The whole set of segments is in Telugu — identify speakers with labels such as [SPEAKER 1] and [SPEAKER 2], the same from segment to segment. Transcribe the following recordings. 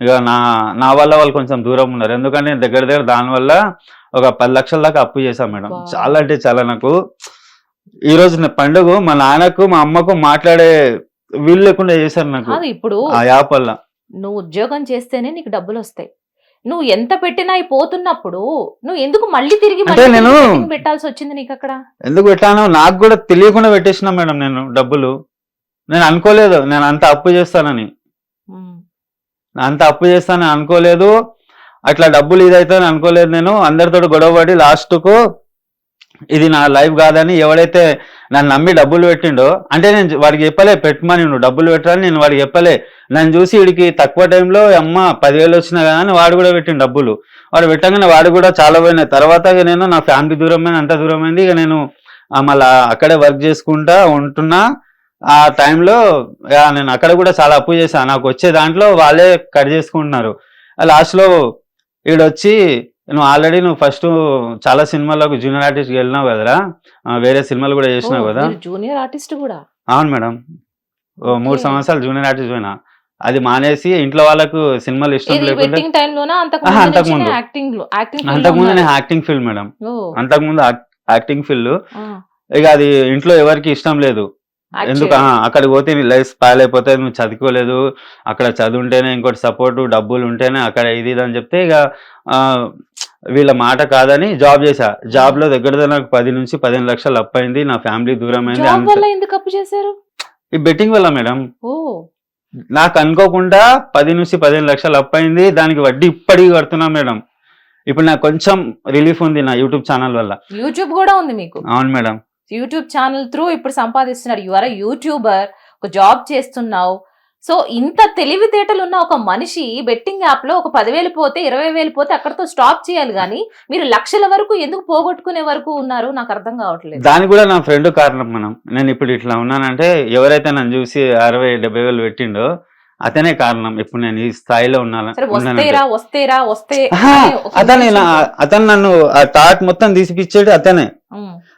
[SPEAKER 1] ఇక నా నా వల్ల వాళ్ళు కొంచెం దూరం ఉన్నారు. ఎందుకంటే నేను దగ్గర దగ్గర దానివల్ల ఒక పది లక్షల దాకా అప్పు చేశాను మేడం. చాలా అంటే చాలా నాకు ఈ రోజు నా పండుగ మా నాన్నకు మా అమ్మకు మాట్లాడే వీలు లేకుండా చేశారు నాకు.
[SPEAKER 2] ఇప్పుడు
[SPEAKER 1] ఆ యాప్ వల్ల.
[SPEAKER 2] నువ్వు ఉద్యోగం చేస్తేనే నీకు డబ్బులు వస్తాయి. నువ్వు ఎంత పెట్టినా పోతున్నప్పుడు నువ్వు ఎందుకు మళ్ళీ తిరిగి
[SPEAKER 1] నేను-
[SPEAKER 2] పెట్టాల్సి వచ్చింది నీకు అక్కడ?
[SPEAKER 1] ఎందుకు పెట్టాను నాకు కూడా తెలియకుండా పెట్టేసిన మేడం నేను డబ్బులు. నేను అనుకోలేదు నేను అంత అప్పు చేస్తానని. అంత అప్పు చేస్తానని అనుకోలేదు. అట్లా డబ్బులు ఇదైతే అనుకోలేదు నేను. అందరితో గొడవపడి లాస్ట్కు ఇది నా లైఫ్ కాదని ఎవడైతే నన్ను నమ్మి డబ్బులు పెట్టిండో అంటే నేను వాడికి చెప్పలే పెట్టమని నువ్వు డబ్బులు పెట్టాలని నేను వాడికి చెప్పలే. నన్ను చూసి వీడికి తక్కువ టైంలో అమ్మ పదివేలు వచ్చినా కదా అని వాడు కూడా పెట్టిండు డబ్బులు. వాడు పెట్టగానే వాడు కూడా చాలా పోయినాయి. తర్వాత నేను నా ఫ్యామిలీ దూరమైన అంత దూరమైంది. ఇక నేను మళ్ళీ అక్కడే వర్క్ చేసుకుంటా ఉంటున్నా. ఆ టైంలో నేను అక్కడ కూడా చాలా అప్పు చేశాను నాకు వచ్చే దాంట్లో వాళ్ళే కట్ చేసుకుంటున్నారు. లాస్ట్లో ఈడొచ్చి నువ్వు ఆల్రెడీ నువ్వు ఫస్ట్ చాలా సినిమాలకు జూనియర్ ఆర్టిస్ట్కి వెళ్ళినావు కదరా. వేరే సినిమాలు కూడా చేసినావు కదా.
[SPEAKER 2] జూనియర్ ఆర్టిస్ట్ కూడా?
[SPEAKER 1] అవును మేడం. మూడు. సంవత్సరాలు జూనియర్ ఆర్టిస్ట్ పోయినా. అది మానేసి ఇంట్లో వాళ్ళకు సినిమాలు ఇష్టం లేకుండా అంతకుముందు నేను యాక్టింగ్ ఫీల్డ్ మేడం. అంతకుముందు యాక్టింగ్ ఫీల్డ్. ఇక అది ఇంట్లో ఎవరికి ఇష్టం లేదు. ఎందుకు? అక్కడికి పోతే నీ లైఫ్ స్పాయిల్ అయిపోతే నువ్వు చదువుకోలేదు. అక్కడ చదువుంటేనే ఇంకోటి సపోర్ట్ డబ్బులు ఉంటేనే అక్కడ ఇది ఇది అని చెప్తే ఇక వీళ్ళ మాట కాదని జాబ్ చేశా. జాబ్లో దగ్గర దగ్గర నాకు పది నుంచి పదిహేను లక్షలు అప్ అయింది. నా ఫ్యామిలీ దూరం అయింది
[SPEAKER 2] ఎందుకు అప్పు చేశారు?
[SPEAKER 1] ఈ బెట్టింగ్ వల్ల మేడం. నాకు అనుకోకుండా పది నుంచి పదిహేను లక్షలు అప్ అయింది. దానికి వడ్డీ ఇప్పటికి కడుతున్నా మేడం. ఇప్పుడు నాకు కొంచెం రిలీఫ్ ఉంది నా యూట్యూబ్ ఛానల్ వల్ల.
[SPEAKER 2] యూట్యూబ్ కూడా ఉంది మీకు?
[SPEAKER 1] అవును మేడం.
[SPEAKER 2] యూట్యూబ్ ఛానల్ త్రూ ఇప్పుడు సంపాదిస్తున్నారు యు ఆర్ యూట్యూబర్ ఒక జాబ్ చేస్తున్నావు. సో ఇంత తెలివితేటలు ఉన్న ఒక మనిషి బెట్టింగ్ యాప్లో ఒక పదివేలు పోతే ఇరవై వేలు పోతే అక్కడతో స్టాప్ చేయాలి కానీ మీరు లక్షల వరకు ఎందుకు పోగొట్టుకునే వరకు ఉన్నారు? నాకు అర్థం కావట్లేదు.
[SPEAKER 1] దానికి కూడా నా ఫ్రెండ్ కారణం మనం. నేను ఇప్పుడు ఇట్లా ఉన్నానంటే ఎవరైతే నన్ను చూసి అరవై డెబ్బై వేలు పెట్టిండో అతనే కారణం. ఇప్పుడు నేను ఈ స్థాయిలో ఉన్నాను అతనే అతను నన్ను ఆ టాట్ మొత్తం తీసిపిచ్చేది అతనే.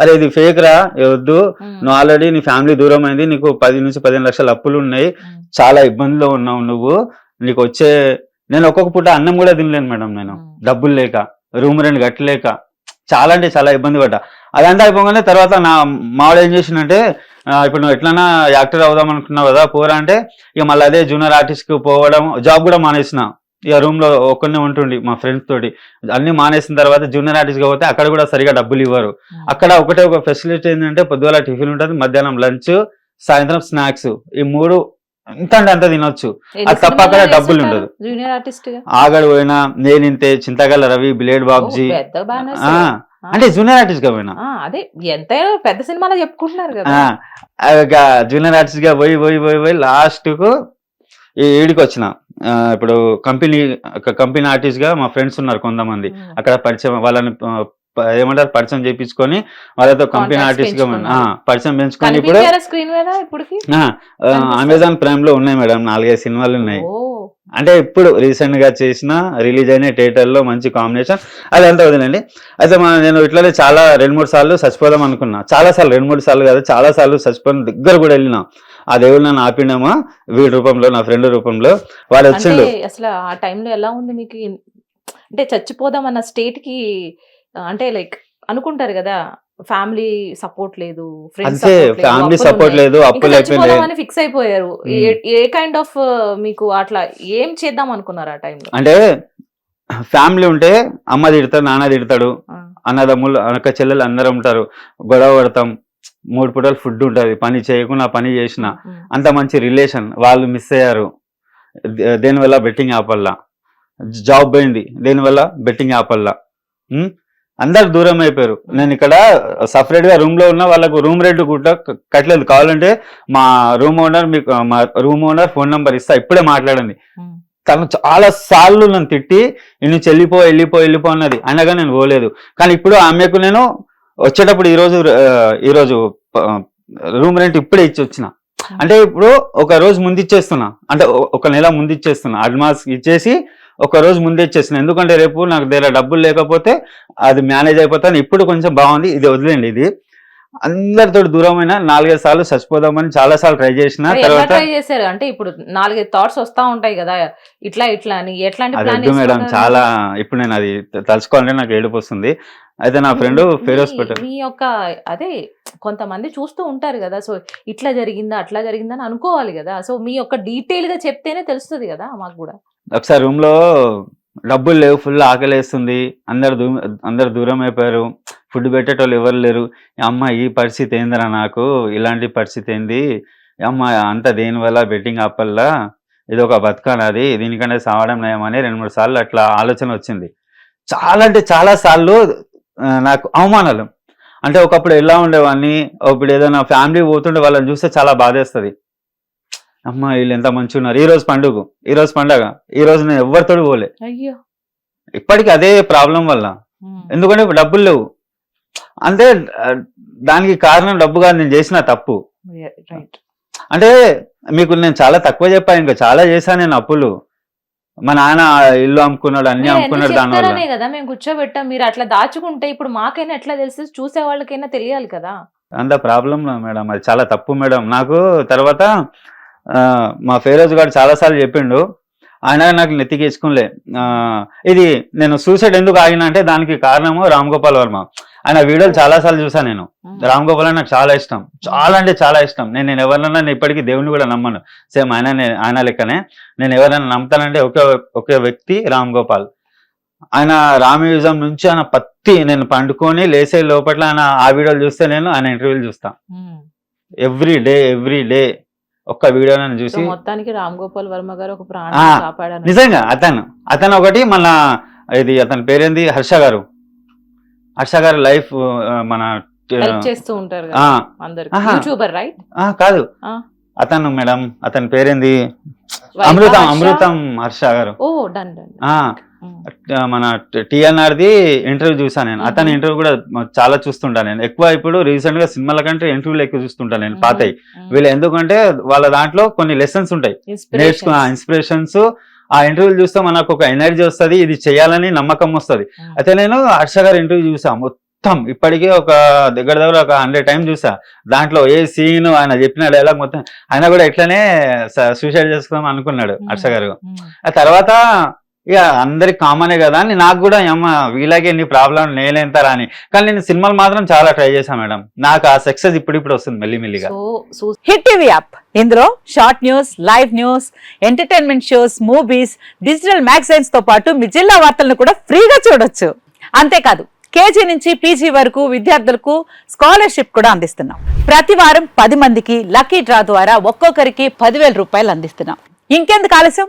[SPEAKER 1] అరే ఇది ఫేక్ రా వద్దు. నువ్వు ఆల్రెడీ నీ ఫ్యామిలీ దూరం అయింది నీకు పది నుంచి పదిహేను లక్షల అప్పులు ఉన్నాయి. చాలా ఇబ్బందిలో ఉన్నావు నువ్వు. నీకు వచ్చే నేను ఒక్కొక్క పూట అన్నం కూడా తినలేను మేడం నేను. డబ్బులు లేక రూమ్ రెంట్ కట్టలేక. చాలా అంటే చాలా ఇబ్బంది పడ్డా. అదంతా అయిపోగానే తర్వాత నా మావాడు ఏం చేసిందంటే ఇప్పుడు నువ్వు ఎట్లన్నా యాక్టర్ అవుదాం అనుకున్నావు కదా పోరా అంటే ఇక మళ్ళీ అదే జూనియర్ ఆర్టిస్ట్కి పోవడం జాబ్ కూడా మానేసిన. ఇక రూమ్లో ఒక్కనే ఉంటుండి మా ఫ్రెండ్స్ తోటి. అన్ని మానేసిన తర్వాత జూనియర్ ఆర్టిస్ట్గా పోతే అక్కడ కూడా సరిగా డబ్బులు ఇవ్వరు. అక్కడ ఒకటే ఒక ఫెసిలిటీ ఏంటంటే పొద్దుగల టిఫిన్ ఉంటుంది మధ్యాహ్నం లంచ్ సాయంత్రం స్నాక్స్ ఈ మూడు ఎంత అంటే అంత తినొచ్చు. అది తప్ప అక్కడ డబ్బులు? ఉండదు.
[SPEAKER 2] జూనియర్ ఆర్టిస్ట్గా?
[SPEAKER 1] ఆగడు పోయినా నేనింతే చింతగల రవి బిలేడ్ బాబ్జీ అంటే జూనియర్ ఆర్టిస్ట్గా పోయినా.
[SPEAKER 2] ఆ, అదే ఎంతైనా పెద్ద సినిమాలో చెప్పుకుంటున్నారు కదా.
[SPEAKER 1] జూనియర్ ఆర్టిస్ట్గా పోయి పోయి పోయి పోయి లాస్ట్కు ఈడికి వచ్చిన ఇప్పుడు కంపెనీ కంపెనీ ఆర్టిస్ట్గా మా ఫ్రెండ్స్ ఉన్నారు కొంతమంది. అక్కడ పరిచయం వాళ్ళని ఏమంటారు పరిచయం చేయించుకొని వాళ్ళతో కంపెనీ ఆర్టిస్ట్గా పరిచయం పెంచుకొని ఇప్పుడు. అమెజాన్ ప్రైమ్లో ఉన్నాయి మేడం నాలుగైదు సినిమాలు ఉన్నాయి. అంటే ఇప్పుడు రీసెంట్గా చేసిన రిలీజ్ అయిన థియేటర్లో మంచి కాంబినేషన్. అదంతా వదిలేండి. అయితే మా నేను ఇట్లనే చాలా రెండు మూడు సార్లు చచ్చిపోదాం అనుకున్నా. చాలా సార్లు రెండు మూడు సార్లు కాదు చాలా సార్లు చచ్చిపోయిన దగ్గర కూడా వెళ్ళినా. ఆ దేవుడు నన్ను ఆపిండేమో వీడి రూపంలో నా ఫ్రెండ్ రూపంలో.
[SPEAKER 2] అంటే
[SPEAKER 1] వచ్చిండు.
[SPEAKER 2] అసలు ఆ టైంలో ఎలా ఉంది మీకు అంటే చచ్చిపోదాం అన్న స్టేట్కి అంటే లైక్ అనుకుంటారు కదా ఫ్యామిలీ సపోర్ట్ లేదు
[SPEAKER 1] అంతే ఫ్యామిలీ సపోర్ట్ లేదు అప్పులు అయిపోయింది
[SPEAKER 2] ఫిక్స్ అయిపోయారు. ఏ- ఏ కైండ్ ఆఫ్ మీకు అట్లా ఏం చేద్దాం అనుకున్నారు ఆ టైంలో?
[SPEAKER 1] అంటే ఫ్యామిలీ ఉంటే అమ్మ తిడతాడు నాన్న తిడతాడు. అన్నదమ్ములు అక్క చెల్లెలు అందరం ఉంటారు. గొడవ పడతాం. మూడు పూటలు ఫుడ్ ఉంటుంది. పని చేయకుండా పని చేసిన అంత మంచి రిలేషన్. వాళ్ళు మిస్ అయ్యారు. దేనివల్ల బెట్టింగ్ యాప్ వల్ల జాబ్ పోయింది. దేనివల్ల? బెట్టింగ్ యాప్ వల్ల ఉం? అందరు దూరం అయిపోయారు. నేను ఇక్కడ సపరేట్గా రూమ్లో ఉన్న వాళ్ళకు రూమ్ రెంట్ కూడా కట్టలేదు. కావాలంటే మా రూమ్ ఓనర్ మీకు మా రూమ్ ఓనర్ ఫోన్ నంబర్ ఇస్తా. ఇప్పుడే మాట్లాడండి. తను చాలా సార్లు నన్ను తిట్టి నేను చెల్లిపో వెళ్ళిపో వెళ్ళిపో అన్నది. అయినాగా నేను పోలేదు. కానీ ఇప్పుడు ఆమెకు నేను వచ్చేటప్పుడు ఈరోజు ఈరోజు రూమ్ రెంట్ ఇప్పుడే ఇచ్చి వచ్చిన. అంటే ఇప్పుడు ఒక రోజు ముందు ఇచ్చేస్తున్నా. అంటే ఒక నెల ముందు ఇచ్చేస్తున్నా. అడ్వాన్స్ ఇచ్చేసి ఒక రోజు ముందు ఇచ్చేసిన ఎందుకంటే రేపు నాకు దగ్గర డబ్బులు లేకపోతే అది మేనేజ్ అయిపోతాను. ఇప్పుడు కొంచెం బాగుంది. ఇది వదిలేండి ఇది. అందరితో దూరమైన నాలుగైదు సార్లు చచ్చిపోదామని చాలా సార్లు ట్రై చేసిన తర్వాత
[SPEAKER 2] ట్రై చేశారు? అంటే ఇప్పుడు నాలుగైదు థాట్స్ వస్తా ఉంటాయి కదా ఇట్లా ఇట్లా అని ఎట్లాంటి
[SPEAKER 1] మేడం చాలా ఇప్పుడు నేను అది తలుచుకోవాలంటే నాకు ఏడుపు వస్తుంది. అయితే నా ఫ్రెండ్ ఫేరోస్ పెట్టారు
[SPEAKER 2] మీ యొక్క అదే కొంతమంది చూస్తూ ఉంటారు కదా సో ఇట్లా జరిగిందా అట్లా జరిగిందా అని అనుకోవాలి కదా సో మీ యొక్క డీటెయిల్గా చెప్తేనే తెలుస్తుంది కదా మాకు కూడా.
[SPEAKER 1] ఒకసారి రూమ్లో డబ్బులు లేవు ఫుల్ ఆకలేస్తుంది అందరు అందరు దూరం అయిపోయారు. ఫుడ్ పెట్టేటోళ్ళు ఎవరు లేరు. అమ్మ ఈ పరిస్థితి ఏందిరా నాకు? ఇలాంటి పరిస్థితి ఏంది? అమ్మ అంత దేనివల్ల? బెట్టింగ్ ఆపల్లా ఇది ఒక బతకనాది దీనికంటే సావడం నయమని రెండు మూడు సార్లు అట్లా ఆలోచన వచ్చింది. చాలా అంటే చాలా సార్లు నాకు అవమానాలు. అంటే ఒకప్పుడు ఎలా ఉండేవాడిని? ఇప్పుడు ఏదైనా ఫ్యామిలీ పోతుంటే వాళ్ళని చూస్తే చాలా బాధేస్తుంది. అమ్మ వీళ్ళు ఎంత మంచిగా ఉన్నారు ఈ రోజు పండుగ. ఈ రోజు పండగ. ఈ రోజు నేను ఎవరితోడు పోలే. ఇప్పటికీ అదే ప్రాబ్లం వల్ల. ఎందుకంటే ఇప్పుడు డబ్బులు లేవు. అంటే దానికి కారణం డబ్బు కాదు నేను చేసిన తప్పు. అంటే మీకు నేను చాలా తక్కువ చెప్పాను ఇంకా చాలా చేశాను నేను అప్పులు. మా నాన్న ఇల్లు అమ్ముకున్నాడు అన్ని అమ్ముకున్నాడు దానివల్ల.
[SPEAKER 2] కదా మేము కూర్చోబెట్టాం మీరు అట్లా దాచుకుంటే ఇప్పుడు మాకైనా ఎట్లా తెలుసు చూసే వాళ్ళకైనా తెలియాలి కదా.
[SPEAKER 1] అంత ప్రాబ్లం మేడం అది చాలా తప్పు మేడం. నాకు తర్వాత మా ఫేరోజ్ గారు చాలాసార్లు చెప్పిండు ఆయన నాకు నెత్తికేసుకునిలే. ఇది నేను సూసైడ్ ఎందుకు ఆగిన అంటే దానికి కారణము రామ్ గోపాల్ వర్మ. ఆయన వీడియోలు చాలాసార్లు చూసాను నేను. రామ్ గోపాల్ నాకు చాలా ఇష్టం. చాలా అంటే చాలా ఇష్టం. నేను నేను ఎవరినైనా నేను ఇప్పటికీ దేవుని కూడా నమ్మను. సేమ్ ఆయన ఆయన లెక్కనే. నేను ఎవరైనా నమ్ముతానంటే ఒకే ఒకే వ్యక్తి రామ్ గోపాల్. ఆయన రామయుజం నుంచి ఆయన పత్తి నేను పండుకొని లేసే లోపల ఆయన ఆ వీడియోలు చూస్తే నేను ఆయన ఇంటర్వ్యూలు చూస్తా. ఎవ్రీ డే ఎవ్రీ డే ఒక్క వీడియో నేను
[SPEAKER 2] సో
[SPEAKER 1] చూసి
[SPEAKER 2] మొత్తానికి రామ్ గోపాల్ వర్మ గారు ఒక కాపాడారు.
[SPEAKER 1] నిజంగా అతను అతను ఒకటి మన ఇది అతని పేరేంది? హర్ష గారు. హర్ష గారు లైఫ్ మన
[SPEAKER 2] చేస్తూ ఉంటారు. యూట్యూబర్ రైట్
[SPEAKER 1] కాదు. అతను మేడం అతని పేరేంది? అమృతం అమృతం హర్ష గారు. మన టిఎన్ఆర్ ది ఇంటర్వ్యూ చూసాను నేను. అతని. ఇంటర్వ్యూ కూడా చాలా చూస్తుంటాను నేను. ఎక్కువ ఇప్పుడు రీసెంట్గా సినిమాల కంటే ఇంటర్వ్యూలు ఎక్కువ చూస్తుంటాను నేను పాతయి. వీళ్ళు ఎందుకంటే వాళ్ళ దాంట్లో కొన్ని లెసన్స్ ఉంటాయి. నేర్చుకున్న ఇన్స్పిరేషన్స్ ఆ ఇంటర్వ్యూలు చూస్తే మనకు ఒక ఎనర్జీ వస్తది ఇది చేయాలని నమ్మకం వస్తది. అయితే నేను హర్ష గారి ఇంటర్వ్యూ చూసా మొత్తం ఇప్పటికే ఒక దగ్గర దగ్గర ఒక హండ్రెడ్ టైం చూసా. దాంట్లో ఏ సీన్ ఆయన చెప్పిన డైలాగ్ మొత్తం ఆయన కూడా ఇట్లనే సూసైడ్ చేసుకుందాం అనుకున్నాడు హర్ష గారు. ఆ తర్వాత ఇక అందరికి కామనే కదా అని నాకు కూడా ఏమ వీళ్ళకి ఎన్ని ప్రాబ్లం నేనేంతారా అని కానీ నేను సినిమాలు మాత్రం చాలా ట్రై చేశాను మేడం. నాకు ఆ సక్సెస్ ఇప్పుడిప్పుడు వస్తుంది మెల్లిమెల్లిగా.
[SPEAKER 3] హిట్ టీవీ యాప్ ఇందులో short news live news entertainment shows movies digital మ్యాగజైన్స్తో పాటు మీ జిల్లా వార్తలను కూడా ఫ్రీగా చూడొచ్చు. అంతేకాదు కేజీ నుంచి పీజీ వరకు విద్యార్థులకు స్కాలర్షిప్ కూడా అందిస్తున్నాం. ప్రతి వారం పది మందికి లక్కీ డ్రా ద్వారా ఒక్కొక్కరికి పదివేల రూపాయలు అందిస్తున్నాం. ఇంకెందుకు ఆలస్యం?